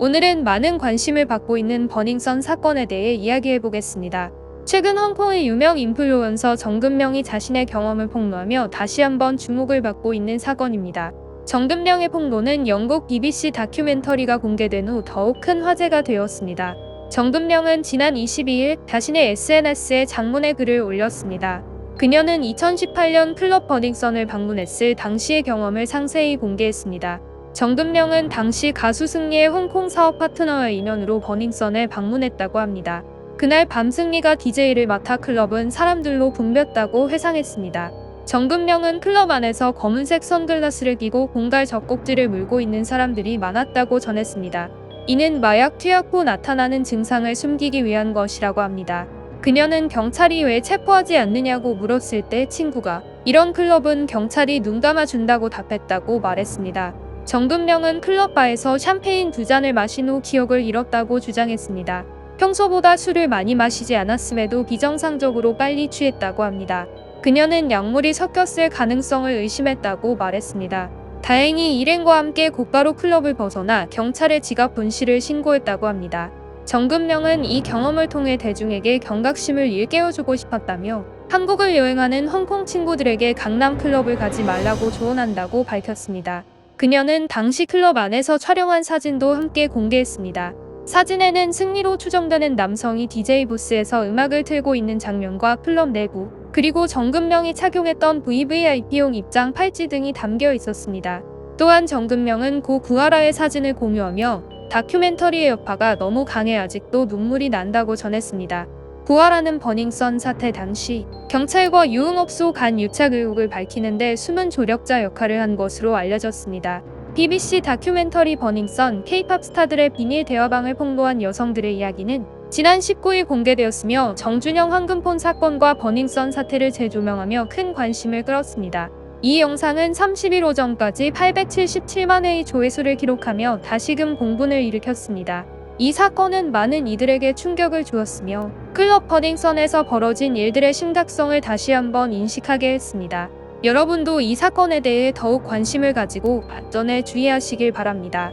오늘은 많은 관심을 받고 있는 버닝썬 사건에 대해 이야기해 보겠습니다. 최근 홍콩의 유명 인플루언서 정근명이 자신의 경험을 폭로하며 다시 한번 주목을 받고 있는 사건입니다. 정근명의 폭로는 영국 BBC 다큐멘터리가 공개된 후 더욱 큰 화제가 되었습니다. 정근명은 지난 22일 자신의 SNS에 장문의 글을 올렸습니다. 그녀는 2018년 클럽 버닝썬을 방문했을 당시의 경험을 상세히 공개했습니다. 정근명은 당시 가수 승리의 홍콩 사업 파트너의 인연으로 버닝썬에 방문했다고 합니다. 그날 밤 승리가 DJ를 맡아 클럽은 사람들로 붐볐다고 회상했습니다. 정근명은 클럽 안에서 검은색 선글라스를 끼고 공갈 젖꼭지를 물고 있는 사람들이 많았다고 전했습니다. 이는 마약 투약 후 나타나는 증상을 숨기기 위한 것이라고 합니다. 그녀는 경찰이 왜 체포하지 않느냐고 물었을 때 친구가 이런 클럽은 경찰이 눈 감아준다고 답했다고 말했습니다. 정근명은 클럽바에서 샴페인 두 잔을 마신 후 기억을 잃었다고 주장했습니다. 평소보다 술을 많이 마시지 않았음에도 비정상적으로 빨리 취했다고 합니다. 그녀는 약물이 섞였을 가능성을 의심했다고 말했습니다. 다행히 일행과 함께 곧바로 클럽을 벗어나 경찰에 지갑 분실을 신고했다고 합니다. 정근명은 이 경험을 통해 대중에게 경각심을 일깨워주고 싶었다며 한국을 여행하는 홍콩 친구들에게 강남 클럽을 가지 말라고 조언한다고 밝혔습니다. 그녀는 당시 클럽 안에서 촬영한 사진도 함께 공개했습니다. 사진에는 승리로 추정되는 남성이 DJ 부스에서 음악을 틀고 있는 장면과 클럽 내부, 그리고 정근명이 착용했던 VVIP용 입장 팔찌 등이 담겨 있었습니다. 또한 정근명은 고 구하라의 사진을 공유하며 다큐멘터리의 여파가 너무 강해 아직도 눈물이 난다고 전했습니다. 구하라는 버닝썬 사태 당시 경찰과 유흥업소 간 유착 의혹을 밝히는데 숨은 조력자 역할을 한 것으로 알려졌습니다. BBC 다큐멘터리 버닝썬 K-팝 스타들의 비밀 대화방을 폭로한 여성들의 이야기는 지난 19일 공개되었으며 정준영 황금폰 사건과 버닝썬 사태를 재조명하며 큰 관심을 끌었습니다. 이 영상은 30일 오전까지 877만 회의 조회수를 기록하며 다시금 공분을 일으켰습니다. 이 사건은 많은 이들에게 충격을 주었으며 클럽 버닝썬에서 벌어진 일들의 심각성을 다시 한번 인식하게 했습니다. 여러분도 이 사건에 대해 더욱 관심을 가지고 안전에 주의하시길 바랍니다.